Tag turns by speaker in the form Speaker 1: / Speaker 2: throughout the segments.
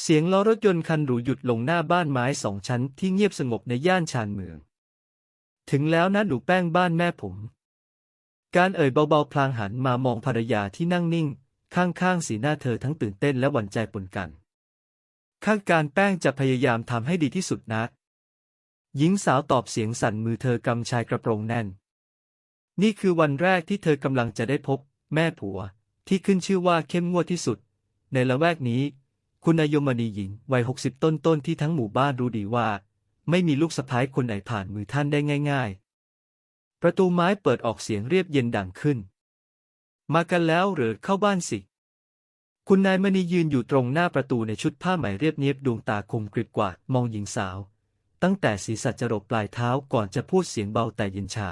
Speaker 1: เสียงล้อรถยนต์คันหรูหยุดลงหน้าบ้านไม้สองชั้นที่เงียบสงบในย่านชานเมือง ถึงแล้วนะหนูแป้งบ้านแม่ผม การเอ่ยเบาๆพลางหันมามองภรรยาที่นั่งนิ่ง ข้างๆสีหน้าเธอทั้งตื่นเต้นและหวั่นใจปนกัน ข้างการแป้งจะพยายามทำให้ดีที่สุดนะ หญิงสาวตอบเสียงสั่นมือเธอกำชายกระโปรงแน่น นี่คือวันแรกที่เธอกำลังจะได้พบ แม่ผัว ที่ขึ้นชื่อว่าเข้มงวดที่สุด ในละแวกนี้ คุณนายมณีหญิงวัยหกสิบต้นๆที่ทั้งหมู่บ้านรู้ดีว่า ไม่มีลูกสะพ้ายคนไหนผ่านมือท่านได้ง่าย ๆ ประตูไม้เปิดออกเสียงเรียบเย็นดังขึ้น มากันแล้วหรือเข้าบ้านสิ คุณนายมณียืนอยู่ตรงหน้าประตูในชุดผ้าไหมเรียบเนียบดวงตาคมกริบกว่ามองหญิงสาว ตั้งแต่ศีรษะจรดปลายเท้าก่อนจะพูดเสียงเบาแต่เย็นชา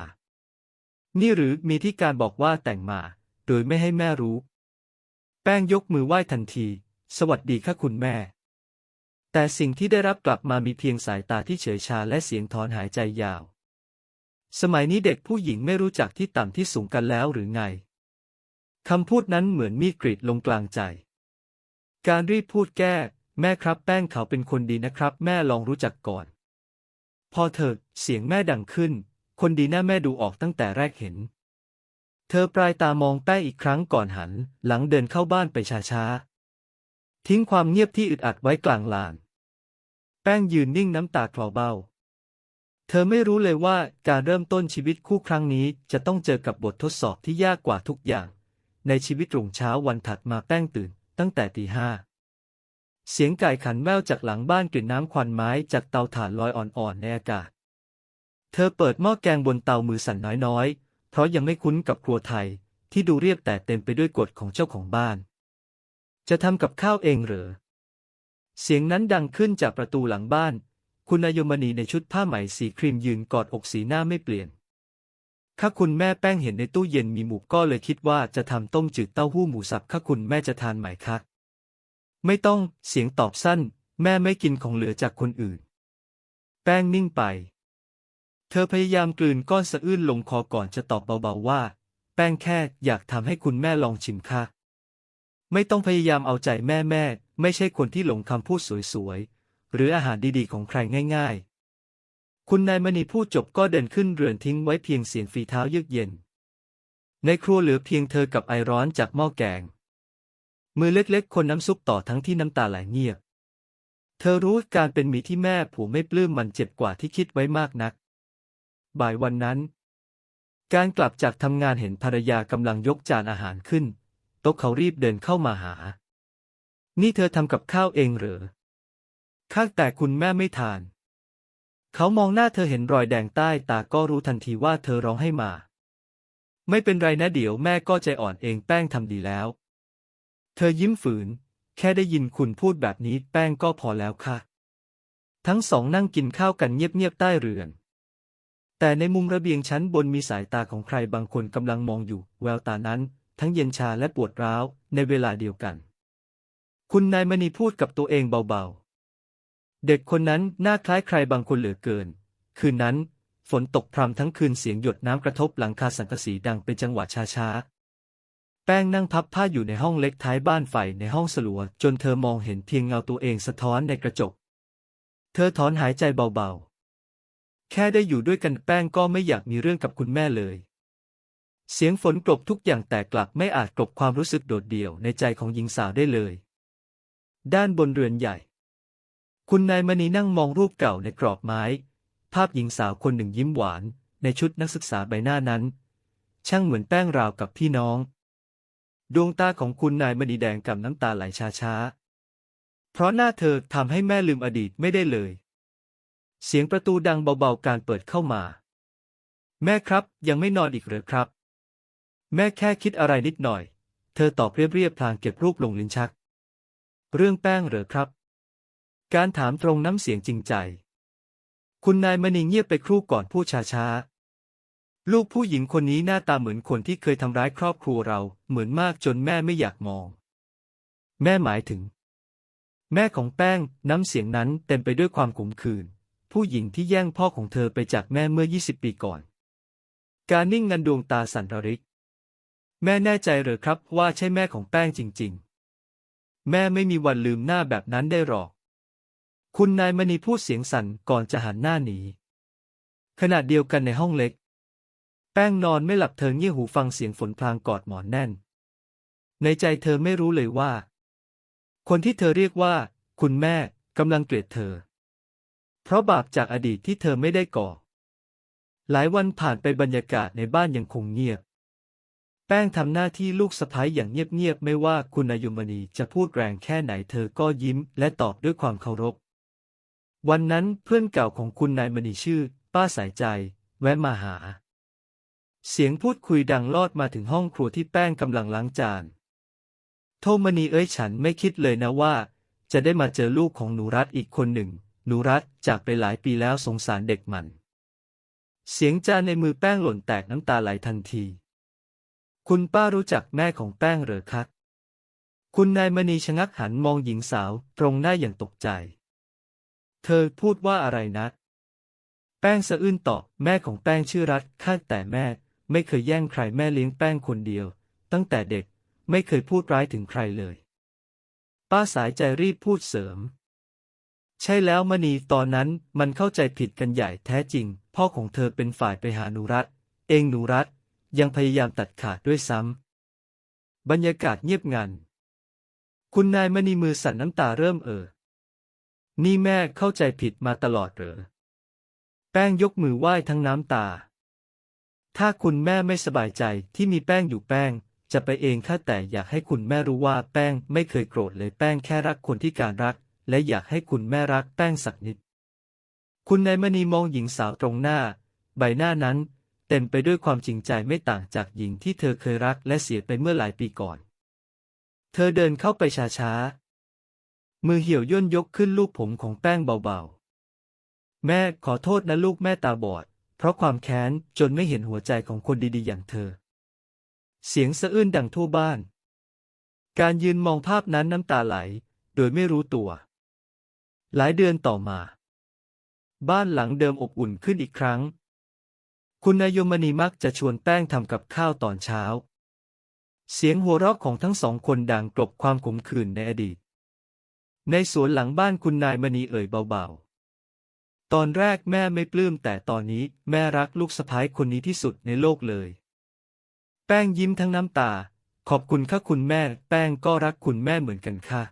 Speaker 1: นี่หรือมีที่การบอกว่าแต่งมา โดยไม่ให้แม่รู้ แป้งยกมือไหว้ทันที สวัสดีค่ะคุณแม่ แต่สิ่งที่ได้รับกลับมามีเพียงสายตาที่เฉยชาและเสียงถอนหายใจยาว สมัยนี้เด็กผู้หญิงไม่รู้จักที่ต่ำที่สูงกันแล้วหรือไง คำพูดนั้นเหมือนมีดกรีดลงกลางใจ การรีบพูดแก้ แม่ครับแป้งเขาเป็นคนดีนะครับ แม่ลองรู้จักก่อน พอเถิดเสียงแม่ดังขึ้น คนดีหน้าแม่ดูออกตั้งแต่แรกเห็นเธอปลายตามองแป้งอีกครั้งก่อนหัน หลังเดินเข้าบ้านไปช้าๆ ทิ้งความเงียบที่อึดอัดไว้กลางลาน แป้งยืนนิ่งน้ำตาคลอเบ้า เธอไม่รู้เลยว่าการเริ่มต้นชีวิตคู่ครั้งนี้จะต้องเจอกับบททดสอบที่ยากกว่าทุกอย่าง ในชีวิตรุ่งเช้าวันถัดมาแป้งตื่น ตั้งแต่ตีห้าเสียงไก่ขันแววจากหลังบ้านกลิ่นน้ำควันไม้จากเตาถ่านลอยอ่อนๆในอากาศ เธอเปิดหม้อแกงบนเตามือสั่นน้อยๆ เพราะยังไม่คุ้นกับครัวไทยที่ดูเรียบแต่เต็มไปด้วยกฎของเจ้าของบ้าน จะทำกับข้าวเองเหรอ เสียงนั้นดังขึ้นจากประตูหลังบ้าน คุณนายมณีในชุดผ้าไหมสีครีมยืนกอดอกสีหน้าไม่เปลี่ยนข้าคุณแม่แป้งเห็นในตู้เย็นมีหมูก็เลยคิดว่าจะทำต้มจืดเต้าหู้หมูสับข้าคุณแม่จะทานไหมคะไม่ต้องเสียงตอบสั้น แม่ไม่กินของเหลือจากคนอื่น แป้งนิ่งไป เธอพยายามกลืนก้อนสะอื้นลงคอก่อนจะตอบเบาๆว่า แป้งแค่อยากทำให้คุณแม่ลองชิมค่ะ ไม่ต้องพยายามเอาใจแม่แม่ไม่ใช่คนที่หลงคำพูดสวยๆ หรืออาหารดีๆของใครง่ายๆ คุณนายมณีพูดจบก็เดินขึ้นเรือนทิ้งไว้เพียงเสียงฝีเท้าเยือกเย็น ในครัวเหลือเพียงเธอกับไอร้อนจากหม้อแกง มือเล็กๆ คนน้ำซุปต่อทั้งที่น้ำตาไหลเงียบ เธอรู้การเป็นหมีที่แม่ผัวไม่ปลื้มมันเจ็บกว่าที่คิดไว้มากนัก บ่ายวันนั้น การกลับจากทำงานเห็นภรรยากำลังยกจานอาหารขึ้น โต๊ะเขารีบเดินเข้ามาหา นี่เธอทำกับข้าวเองเหรอ ข้าแต่คุณแม่ไม่ทาน เขามองหน้าเธอเห็นรอยแดงใต้ตาก็รู้ทันทีว่าเธอร้องให้มา ไม่เป็นไรนะเดี๋ยวแม่ก็ใจอ่อนเองแป้งทำดีแล้ว เธอยิ้มฝืน แค่ได้ยินคุณพูดแบบนี้แป้งก็พอแล้วค่ะ ทั้งสองนั่งกินข้าวกันเงียบๆใต้เรือนแต่ในมุมระเบียงชั้นบนมีสายตาของใครบางคนกำลังมองอยู่ แววตานั้น ทั้งเย็นชาและปวดร้าวในเวลาเดียวกัน คุณนายมณีพูดกับตัวเองเบาๆ เด็กคนนั้นหน้าคล้ายใครบางคนเหลือเกิน คืนนั้น ฝนตกพรำทั้งคืนเสียงหยดน้ำกระทบหลังคาสังกะสีดังเป็นจังหวะช้าๆ แป้งนั่งพับผ้าอยู่ในห้องเล็กท้ายบ้านไฟในห้องสลัวจนเธอมองเห็นเพียงเงาตัวเองสะท้อนในกระจก เธอถอนหายใจเบาๆ แค่ได้อยู่ด้วยกันแป้งก็ไม่อยากมีเรื่องกับคุณแม่เลย เสียงฝนกลบทุกอย่างแต่กลับไม่อาจกลบความรู้สึกโดดเดี่ยวในใจของหญิงสาวได้เลย ด้านบนเรือนใหญ่ คุณนายมณีนั่งมองรูปเก่าในกรอบไม้ ภาพหญิงสาวคนหนึ่งยิ้มหวาน ในชุดนักศึกษาใบหน้านั้น ช่างเหมือนแป้งราวกับพี่น้อง ดวงตาของคุณนายมณีแดงกับน้ำตาไหลช้าๆ เพราะหน้าเธอทำให้แม่ลืมอดีตไม่ได้เลย เสียงประตูดังเบาๆการเปิดเข้ามา แม่ครับยังไม่นอนอีกเหรอครับ แม่แค่คิดอะไรนิดหน่อย เธอตอบเรียบๆพลางเก็บรูปลงลิ้นชัก เรื่องแป้งเหรอครับ การถามตรงน้ำเสียงจริงใจ คุณนายมณีเงียบไปครู่ก่อนพูดช้าๆ ลูกผู้หญิงคนนี้หน้าตาเหมือนคนที่เคยทำร้ายครอบครัวเรา เหมือนมากจนแม่ไม่อยากมอง แม่หมายถึง แม่ของแป้งน้ำเสียงนั้นเต็มไปด้วยความขมขื่นผู้หญิงที่แย่งพ่อของเธอไปจากแม่เมื่อ 20 ปีก่อน การนิ่งงันดวงตาสันระริก แม่แน่ใจเหรอครับว่าใช่แม่ของแป้งจริง ๆ แม่ไม่มีวันลืมหน้าแบบนั้นได้หรอก คุณนายมณีพูดเสียงสั่นก่อนจะหันหน้าหนี ขณะเดียวกันในห้องเล็ก แป้งนอนไม่หลับเธอเงี่ยหูฟังเสียงฝนพลางกอดหมอนแน่น ในใจเธอไม่รู้เลยว่า คนที่เธอเรียกว่า คุณแม่กำลังเกลียดเธอ เพราะบาปจากอดีตที่เธอไม่ได้ก่อ หลายวันผ่านไปบรรยากาศในบ้านยังคงเงียบ แป้งทำหน้าที่ลูกสะใภ้อย่างเงียบๆ ไม่ว่าคุณอายุมณีจะพูดแรงแค่ไหนเธอก็ยิ้มและตอบด้วยความเคารพ วันนั้นเพื่อนเก่าของคุณนายมณีชื่อ ป้าสายใจ แวะมาหา เสียงพูดคุยดังลอดมาถึงห้องครัวที่แป้งกำลังล้างจาน โทมณีเอ้ยฉันไม่คิดเลยนะว่า จะได้มาเจอลูกของหนูรัฐอีกคนหนึ่ง หนูรัฐจากไปหลายปีแล้วสงสารเด็กมัน เสียงจานในมือแป้งหล่นแตกน้ำตาไหลทันที คุณป้ารู้จักแม่ของแป้งเหรอครับคุณนายมณีชะงักหันมองหญิงสาวตรงหน้าอย่างตกใจ เธอพูดว่าอะไรนะ แป้งสะอื้นตอบแม่ของแป้งชื่อรัฐข้าแต่แม่ ไม่เคยแย่งใครแม่เลี้ยงแป้งคนเดียว ตั้งแต่เด็กไม่เคยพูดร้ายถึงใครเลย ป้าสายใจรีบพูดเสริม ใช่แล้วมณีตอนนั้นมันเข้าใจผิดกันใหญ่แท้จริง พ่อของเธอเป็นฝ่ายไปหาหนูรัฐเองหนูรัฐ ยังพยายามตัดขาดด้วยซ้ำ บรรยากาศเงียบงัน คุณนายมณีมือสั่นน้ำตาเริ่มเอ่อ นี่แม่เข้าใจผิดมาตลอดเหรอ แป้งยกมือไหว้ทั้งน้ำตา ถ้าคุณแม่ไม่สบายใจที่มีแป้งอยู่แป้ง จะไปเองค่ะแต่อยากให้คุณแม่รู้ว่าแป้งไม่เคยโกรธเลยแป้งแค่รักคนที่การรัก และอยากให้คุณแม่รักแป้งสักนิด คุณนายมณีมองหญิงสาวตรงหน้า ใบหน้านั้น เต็มไปด้วยความจริงใจไม่ต่างจากหญิงที่เธอเคยรักและเสียไปเมื่อหลายปีก่อน เธอเดินเข้าไปช้าๆ มือเหี่ยวย่นยกขึ้นลูบผมของแป้งเบาๆ แม่ขอโทษนะลูกแม่ตาบอด เพราะความแค้นจนไม่เห็นหัวใจของคนดีๆ อย่างเธอ เสียงสะอื้นดังทั่วบ้าน การยืนมองภาพนั้นน้ำตาไหล โดยไม่รู้ตัว หลายเดือนต่อมา บ้านหลังเดิมอบอุ่นขึ้นอีกครั้ง คุณนายมณีมักจะชวนแป้งทำกับข้าวตอนเช้า เสียงหัวเราะของทั้งสองคนดังกลบความขมขื่นในอดีต ในสวนหลังบ้านคุณนายมณีเอ่ยเบาๆ ตอนแรกแม่ไม่ปลื้มแต่ตอนนี้แม่รักลูกสะใภ้คนนี้ที่สุดในโลกเลย แป้งยิ้มทั้งน้ำตา ขอบคุณค่ะคุณแม่ แป้งก็รักคุณแม่เหมือนกันค่ะ